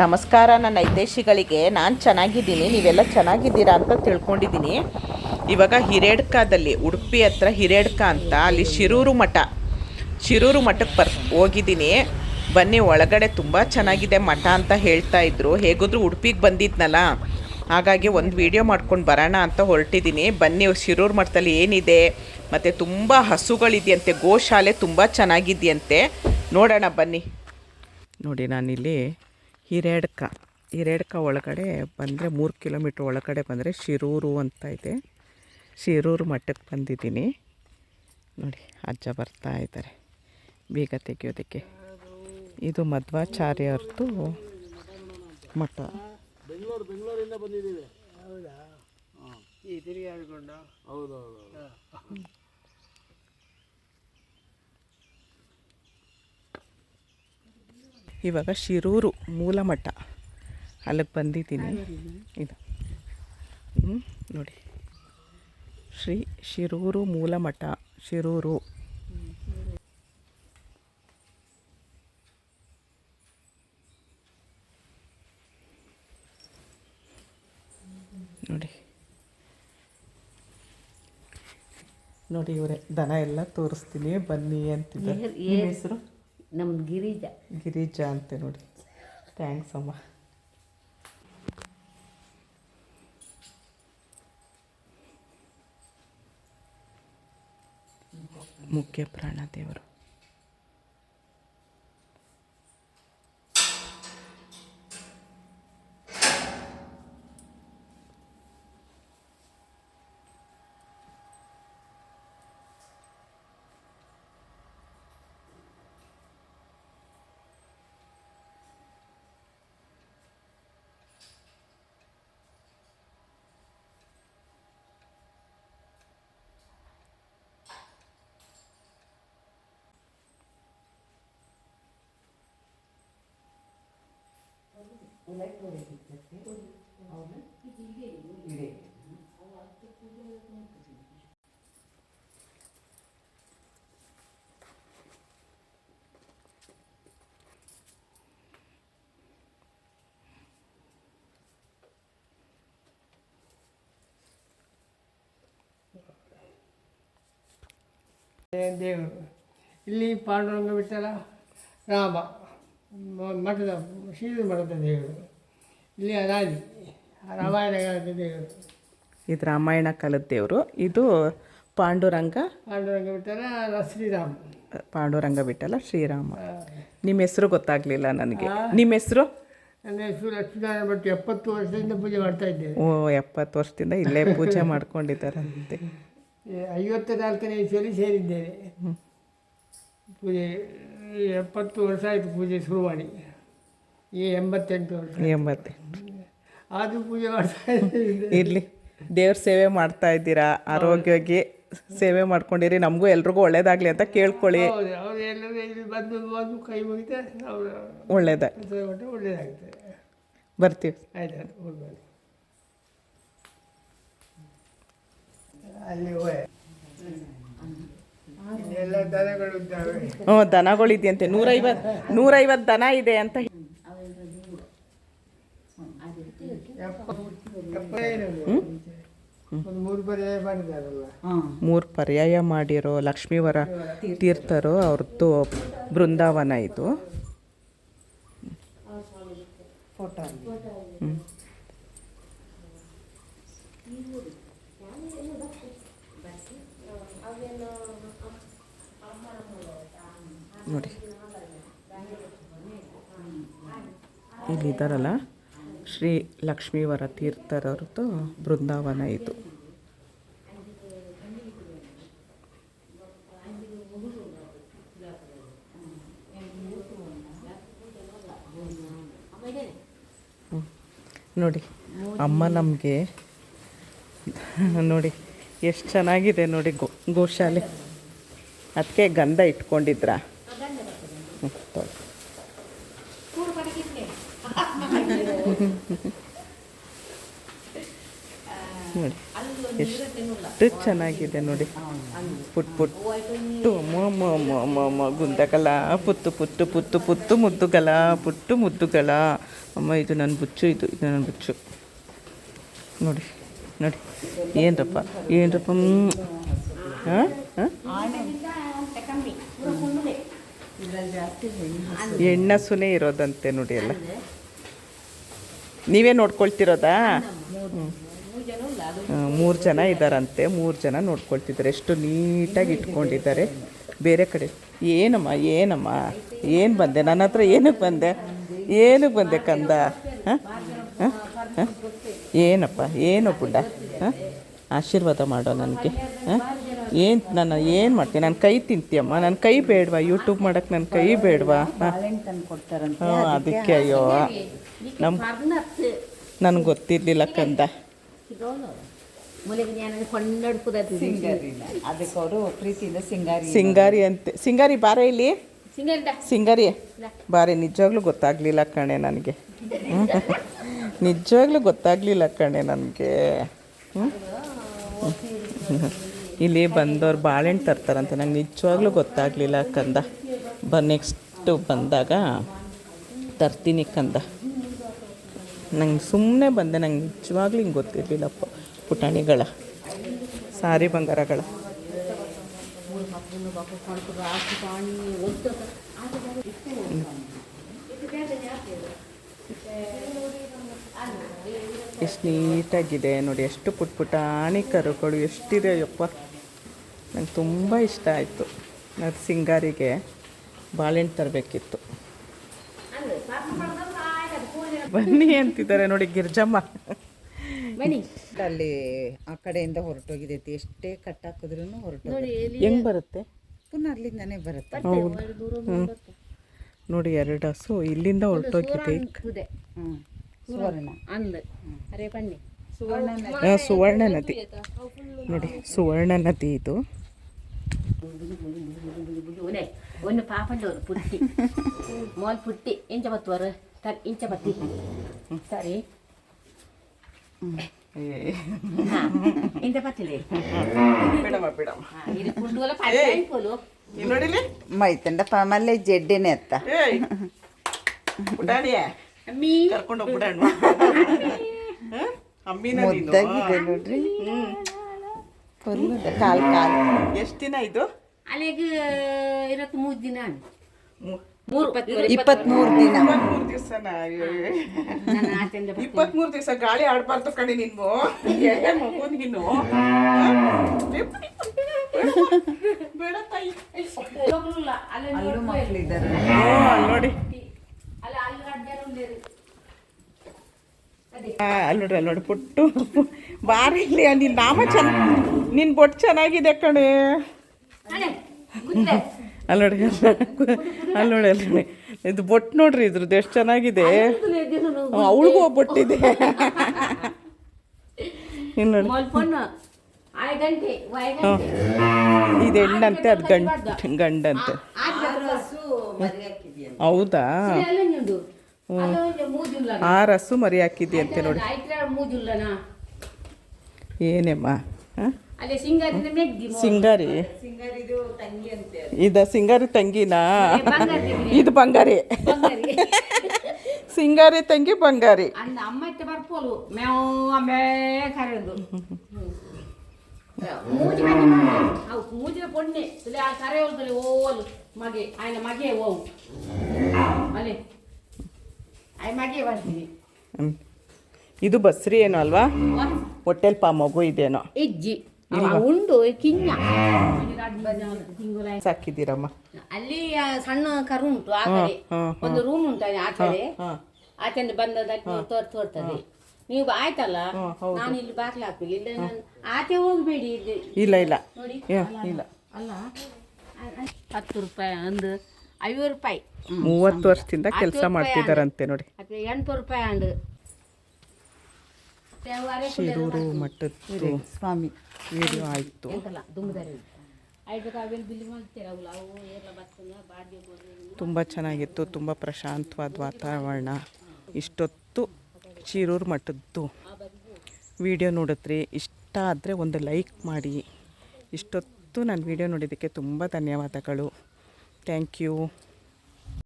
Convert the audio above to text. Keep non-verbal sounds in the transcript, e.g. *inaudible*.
ನಮಸ್ಕಾರ, ನನ್ನ ಹಿತೈಷಿಗಳಿಗೆ ನಾನು ಚೆನ್ನಾಗಿದ್ದೀನಿ, ನೀವೆಲ್ಲ ಚೆನ್ನಾಗಿದ್ದೀರಾ ಅಂತ ತಿಳ್ಕೊಂಡಿದ್ದೀನಿ. ಇವಾಗ ಹಿರೇಡ್ಕಾದಲ್ಲಿ, ಉಡುಪಿ ಹತ್ರ ಹಿರೇಡ್ಕ ಅಂತ, ಅಲ್ಲಿ ಶಿರೂರು ಮಠ. ಶಿರೂರು ಮಠಕ್ಕೆ ಬರ್, ಹೋಗಿದ್ದೀನಿ. ಬನ್ನಿ, ಒಳಗಡೆ ತುಂಬ ಚೆನ್ನಾಗಿದೆ ಮಠ ಅಂತ ಹೇಳ್ತಾ ಇದ್ರು. ಹೇಗಿದ್ರು ಉಡುಪಿಗೆ ಬಂದಿದ್ನಲ್ಲ, ಹಾಗಾಗಿ ಒಂದು ವಿಡಿಯೋ ಮಾಡ್ಕೊಂಡು ಬರೋಣ ಅಂತ ಹೊರಟಿದ್ದೀನಿ. ಬನ್ನಿ, ಶಿರೂರು ಮಠದಲ್ಲಿ ಏನಿದೆ, ಮತ್ತು ತುಂಬ ಹಸುಗಳಿದೆಯಂತೆ, ಗೋಶಾಲೆ ತುಂಬ ಚೆನ್ನಾಗಿದೆಯಂತೆ. ನೋಡೋಣ, ಬನ್ನಿ. ನೋಡಿ, ನಾನಿಲ್ಲಿ ಹಿರೇಡ್ಕ. ಹಿರೇಡ್ಕ ಒಳಗಡೆ ಬಂದರೆ ಮೂರು ಕಿಲೋಮೀಟ್ರ್ ಒಳಗಡೆ ಬಂದರೆ ಶಿರೂರು ಅಂತ ಇದೆ. ಶಿರೂರು ಮಠಕ್ಕೆ ಬಂದಿದ್ದೀನಿ. ನೋಡಿ ಅಜ್ಜ ಬರ್ತಾ ಇದ್ದಾರೆ ಬೀಗ ತೆಗೆಯೋದಕ್ಕೆ. ಇದು ಮಧ್ವಾಚಾರ್ಯವ್ರದ್ದು ಮಠ. ಇವಾಗ ಶಿರೂರು ಮೂಲಮಠ. ಅಲ್ಲಿಗೆ ಬಂದಿದ್ದೀನಿ. ಇದು. ನೋಡಿ. ಶ್ರೀ ಶಿರೂರು ಮೂಲಮಠ ಶಿರೂರು. ನೋಡಿ. ನೋಡಿ ಇವರೇ ದನ ಎಲ್ಲ ತೋರಿಸ್ತೀನಿ ಬನ್ನಿ ಅಂತಿದ್ದಾರೆ. ನಿಮ್ಮ ಹೆಸರು? ನಮ್ದು ಗಿರಿಜ. ಗಿರಿಜಾ ಅಂತೆ ನೋಡಿ. ಥ್ಯಾಂಕ್ಸ್ ಅಮ್ಮ. ಮುಖ್ಯ ಪ್ರಾಣ ದೇವರು. ದೇವರು ಇಲ್ಲಿ ಪಾಂಡುರಂಗ ಬಿಟ್ಟಲ ರಾಮ ಮ- ಮಠದ ಶ್ರೀ ಮಠದ ದೇವರು. ಇಲ್ಲಿ ರಾಜಿ ರಾಮಾಯಣ ಕಾಲದ ದೇವರು. ಇದು ರಾಮಾಯಣ ಕಾಲದ ದೇವರು ಇದು ಪಾಂಡುರಂಗ ಪಾಂಡುರಂಗ ಬಿಟ್ಟಲ್ಲ ಶ್ರೀರಾಮ. ಪಾಂಡುರಂಗ ಬಿಟ್ಟಲ್ಲ ಶ್ರೀರಾಮ. ನಿಮ್ಮ ಹೆಸರು ಗೊತ್ತಾಗ್ಲಿಲ್ಲ ನನಗೆ. ನಿಮ್ಮ ಹೆಸರು? ನನ್ನ ಹೆಸರು ಲಕ್ಷ್ಮೀನಾರಾಯಣ ಭಟ್. ಎಪ್ಪತ್ತು ವರ್ಷದಿಂದ ಪೂಜೆ ಮಾಡ್ತಾ ಇದ್ದೇನೆ. ಓ ಎಪ್ಪತ್ತು ವರ್ಷದಿಂದ ಇಲ್ಲೇ ಪೂಜೆ ಮಾಡ್ಕೊಂಡಿದ್ದಾರಂತೆ. ಐವತ್ತ ನಾಲ್ಕನೇ ಇಸಲಿ ಸೇರಿದ್ದೇನೆ ಪೂಜೆ ಈ ಎಪ್ಪತ್ತು ವರ್ಷ ಆಯಿತು ಪೂಜೆ ಶುರು ಮಾಡಿ ಈ ಎಂಬತ್ತೆಂಟು ವರ್ಷ ಎಂಬತ್ತೆ ಆದರೂ ಪೂಜೆ ಮಾಡ್ತಾ ಇದ್ದೀವಿ. ಇರಲಿ. ದೇವ್ರ ಸೇವೆ ಮಾಡ್ತಾ ಇದ್ದೀರಾ? ಆರೋಗ್ಯವಾಗಿ ಸೇವೆ ಮಾಡ್ಕೊಂಡಿರಿ. ನಮಗೂ ಎಲ್ರಿಗೂ ಒಳ್ಳೇದಾಗಲಿ ಅಂತ ಕೇಳ್ಕೊಳ್ಳಿ. ಹೌದು ಅವ್ರು ಎಲ್ಲರೂ ಇಲ್ಲಿ ಬಂದು ಬಂದು ಕೈ ಮುಗಿತೆ ಅವರು ಬರ್ತೀವಿ. ಆಯ್ತು ಅಲ್ಲಿ ಹೋಯ್. ಹ್ಞೂ ದನಗಳಿದೆಯಂತೆ. ನೂರೈವತ್ತು ನೂರೈವತ್ತು ದನ ಇದೆ ಅಂತ ಮೂರು ಪರ್ಯಾಯ ಮಾಡಿದಾರಲ್ಲ. ಮೂರು ಪರ್ಯಾಯ ಮಾಡಿರೋ ಲಕ್ಷ್ಮೀವರ ತೀರ್ಥರು ಅವ್ರದ್ದು ಬೃಂದಾವನ ಇದು. ಹ್ಮ್. ನೋಡಿ. ಇಲ್ಲಿದ್ದಾರಲ್ಲ ಶ್ರೀ ಲಕ್ಷ್ಮೀವರ ತೀರ್ಥರವ್ರದ್ದು ಬೃಂದಾವನ ಇದು. ನೋಡಿ, ಅಮ್ಮ ನಮಗೆ, ನೋಡಿ, ಎಷ್ಟು ಚೆನ್ನಾಗಿದೆ ನೋಡಿ ಗೋ ಗೋಶಾಲೆ. ಅದಕ್ಕೆ ಗಂಧ ಇಟ್ಕೊಂಡಿದ್ರ? ಹ್ಮ್, *laughs* nie. ನೋಡಿ ಎಷ್ಟು ಚೆನ್ನಾಗಿದೆ ನೋಡಿ. ಪುಟ್ ಪುಟ್ಟು ಗುಂದಗಲ ಪುತ್ತು ಪುತ್ತು ಪುತ್ತು ಪುತ್ತು ಮುದ್ದುಗಲ ಪುಟ್ಟು ಮುದ್ದುಗಲ. ಅಮ್ಮ ಇದು ನನ್ನ ಬುಚ್ಚು ಇದು ಇದು ನನ್ನ ಬುಚ್ಚು. ನೋಡಿ ನೋಡಿ. ಏನರಪ್ಪ ಏನರಪ್ಪ ಹಾಂ? ಹಾಂ? ಎಣ್ಣಸುನೇ ಇರೋದಂತೆ ನೋಡಿ ಎಲ್ಲ ನೀವೇ ನೋಡ್ಕೊಳ್ತಿರೋದಾ? ಮೂರು ಜನ ಇದ್ದಾರಂತೆ ಮೂರು ಜನ ನೋಡ್ಕೊಳ್ತಿದ್ದಾರೆ. ಎಷ್ಟು ನೀಟಾಗಿ ಇಟ್ಕೊಂಡಿದ್ದಾರೆ. ಬೇರೆ ಕಡೆ. ಏನಮ್ಮ ಏನಮ್ಮ? ಏನು ಬಂದೆ? ನನ್ನ ಹತ್ರ ಏನಕ್ಕೆ ಬಂದೆ? ಏನಕ್ಕೆ ಬಂದೆ ಕಂದ? ಹಾಂ? ಏನಪ್ಪ? ಏನು ಪುಂಡ? ಹಾಂ? ಆಶೀರ್ವಾದ ಮಾಡೋ ನನಗೆ. ಹಾಂ? ಏನು ನನ್ನ ಏನು ಮಾಡ್ತೀನಿ ನನ್ನ ಕೈ ತಿಂತೀಯಮ್ಮ ನನ್ನ ಕೈ ಬೇಡವಾ? ಯೂಟ್ಯೂಬ್ ಮಾಡೋಕ್ಕೆ ನನ್ನ ಕೈ ಬೇಡವಾ? ಹಾಂ. ಅದಕ್ಕೆ ಅಯ್ಯೋ. ನಮ್ಮ ನನಗೆ ಗೊತ್ತಿರಲಿಲ್ಲ ಕಂದ. ನಾನು ಸಿಂಗಾರಿ ಸಿಂಗಾರಿ ಅಂತೆ. ಸಿಂಗಾರಿ ಬಾರ ಇಲ್ಲಿ? ಸಿಂಗಾರಿ ಬಾರಿ ನಿಜವಾಗ್ಲೂ ಗೊತ್ತಾಗ್ಲಿಲ್ಲ ಕಣೆ ನನಗೆ. ನಿಜವಾಗ್ಲೂ ಗೊತ್ತಾಗ್ಲಿಲ್ಲ ಕಣೆ ನನಗೆ. ಇಲ್ಲಿ ಬಂದವ್ರು ಬಾಳೆಹಣ್ಣು ತರ್ತಾರಂತೆ ನಂಗೆ ನಿಜವಾಗ್ಲೂ ಗೊತ್ತಾಗಲಿಲ್ಲ ಕಂದ. ಬ ನೆಕ್ಸ್ಟು ಬಂದಾಗ ತರ್ತೀನಿ ಕಂದ. ನಂಗೆ ಸುಮ್ಮನೆ ಬಂದೆ, ನಂಗೆ ನಿಜವಾಗ್ಲೂ ಹಿಂಗೆ ಗೊತ್ತಿರಲಿಲ್ಲಪ್ಪ ಪುಟಾಣಿಗಳ, ಸಾರಿ ಬಂಗಾರಗಳ. ಎಷ್ಟು ನೀಟಾಗಿದೆ ನೋಡಿ ಎಷ್ಟು ಪುಟ್ ಪುಟಾಣಿ ಕರುಗಳು ಎಷ್ಟಿದೆ ಯಪ್ಪ. ನಂಗೆ ತುಂಬ ಇಷ್ಟ ಆಯಿತು ಅದು ಸಿಂಗಾರಿಗೆ ಬಾಳೆಹಣ್ಣು ತರಬೇಕಿತ್ತು. ಬನ್ನಿ ಅಂತಿದ್ದಾರೆ ನೋಡಿ ಗಿರ್ಜಮ್ಮ. ಬನ್ನಿ. ಅಲ್ಲಿ ಆ ಕಡೆಯಿಂದ ಹೊರಟೋಗಿದೈತಿ ಎಷ್ಟೇ ಕಟ್ ಹಾಕಿದ್ರು ಹೊರಟು ಹೆಂಗ್ ಬರುತ್ತೆ? ಪುನಃ ಅಲ್ಲಿಂದಾನೇ ಬರುತ್ತೆ. ನೋಡಿ ಎರಡು ಹಸು ಇಲ್ಲಿಂದ ಹೊರಟೋಗಿದೆ. ಹ್ಞೂ ಸುವರ್ಣ. ಅಂದ್. ಅರೆ ಬನ್ನಿ. ಆ, ಸುವರ್ಣ ನದಿ. ನೋಡಿ ಸುವರ್ಣ ನದಿ ಇದು. ಒಂದು ಪಾಪಂಡವರು ಪುಟ್ಟಿ. ಮೋಲ್ ಪುಟ್ಟಿ. ಇಂಚ ಬತ್ತುವರು ತರ್ ಇಂಚ ಬತ್ತಿ. ಸರಿ. ಹಾ ಇಂಚ ಬತ್ತಿದೆ ಇದು ಕುಂಡುವಲ ಪಾಯ್ಪಾಯಿ ಪೋಲು ಇಲ್ಲಿ ನೋಡಿಲಿ? ಮೈತಂಡ ಮಲ್ಲೆ ಜಡ್ಡಿನೇ ಅತ್ತ. ಪುಟಾಣಿಯ? ಕರ್ಕೊಂಡು ಹೋಗ್ಬಿಡಣ್ಣ ಅಮ್ಮಿನ ಮುದ್ದಾಗಿದೆ ನೋಡ್ರಿ. Full call call. ಎಷ್ಟು ದಿನ ಇದು? ಅಲ್ಲಿಗೆ ಇರತ್ ಮೂರು ದಿನ ಮೂರು ಇಪ್ಪತ್ಮೂರು. ದಿನ. ಇಪ್ಪತ್ಮೂರು ದಿವಸ ಇಪ್ಪತ್ಮೂರು ದಿವಸ ಗಾಳಿ ಆಡ್ಬಾರ್ದು ಕಣೆ ನೀನು. ಎಳೆ ಮಗು ನೀನು. ಬೇಡ ತಾಯಿ ಅಲ್ಲಿ ಮಕ್ಕಳಿದ್ದಾರೆ ನೋಡಿ ಅಲ್ಲಿ ಅಲ್ಲಿ ಅಡ್ಡಾರು ಉಳ್ಳೇರು. ಆ, ಅಲ್ಲಿ ನೋಡ್ರಿ ಅಲ್ಲಿ ನೋಡಿ ಪುಟ್ಟು ಬಾರಿ ಇಲ್ಲಿ ನಿನ್ನ ನಾಮ ಚೆನ್ನ ನಿನ್ನ ಬೊಟ್ಟು ಚೆನ್ನಾಗಿದೆ ಕಣೆ. ಅಲ್ಲಿ ನೋಡಿ ಅಲ್ಲಿ ನೋಡಿ ಅಲ್ಲಿ ನೋಡಿ ಇದು ಬೊಟ್ಟು ನೋಡ್ರಿ ಇದ್ರದ್ದು ಎಷ್ಟು ಚೆನ್ನಾಗಿದೆ. ಅವಳಿಗೂ ಬೊಟ್ಟಿದೆ ಇನ್ನು ಇದು ಹೆಣ್ಣಂತೆ ಅದು ಗಂಡ ಗಂಡಂತೆ ಹೌದಾ ಆ ರಸು ಮರಿ ಹಾಕಿದ್ಯಂತೆ ನೋಡಿ. ಏನೇಮ್ಮ? ಸಿಂಗಾರಿ. ಇದ ಸಿಂಗಾರಿ ತಂಗಿನಾ? ಇದು ಬಂಗಾರಿ. ಸಿಂಗಾರಿ ತಂಗಿ ಬಂಗಾರಿ. ಮಗೆ ಆಯ್ನ ಮಗೆ ಓ ಅಲ್ಲೇ. ಇದು ಬಸ್ರಿ ಏನೋ ಅಲ್ವಾ? ಹೊಟ್ಟೆಲ್ ಪಾ ಮಗು ಇದೇನೋ. ಇಜ್ಜಿ. ಉಂಡು ತಿಂಗಳ ಸಾಕಿದ್ದೀರಮ್ಮ. ಅಲ್ಲಿ ಸಣ್ಣ ಕರು ಉಂಟು ಆ ಕಡೆ. ಒಂದು ರೂಮ್ ಉಂಟು ಆಚೆ ಆ ಕಡೆ. ಆಚೆಂದ ಬಂದದಕ್ಕೆ ತೋರ್ ತೋರ್ತದೆ. ನೀವು ಆಯ್ತಲ್ಲ? ನಾನು ಇಲ್ಲಿ ಬಾಗ್ಲ ಹಾಕ್ಬೇಕು ಇಲ್ಲ ನಾನು ಆಚೆ ಹೋಗ್ಬೇಡಿ ಇಲ್ಲಿ. ಇಲ್ಲ ಇಲ್ಲ. ನೋಡಿ. ಇಲ್ಲ. ಅಲ್ಲ ಹತ್ತು ರೂಪಾಯಿ ಒಂದು ಐವತ್ತು ರೂಪಾಯಿ. ಮೂವತ್ತು ವರ್ಷದಿಂದ ಕೆಲಸ ಮಾಡ್ತಿದ್ದಾರಂತೆ ನೋಡಿ. ಎಂಟು ರೂಪಾಯಿ ಅಂಡು ಶಿರೂರು ಮಠದ್ದು ಸ್ವಾಮಿ. ವಿಡಿಯೋ ಆಯಿತು. ತುಂಬ ಚೆನ್ನಾಗಿತ್ತು ತುಂಬ ಪ್ರಶಾಂತವಾದ ವಾತಾವರಣ. ಇಷ್ಟೊತ್ತು ಶಿರೂರು ಮಠದ್ದು. ವಿಡಿಯೋ ನೋಡಿದ್ರಿ ಇಷ್ಟ ಆದರೆ ಒಂದು ಲೈಕ್ ಮಾಡಿ. ಇಷ್ಟೊತ್ತು ನಾನು ವಿಡಿಯೋ ನೋಡಿದ್ದಕ್ಕೆ ತುಂಬ ಧನ್ಯವಾದಗಳು. Thank you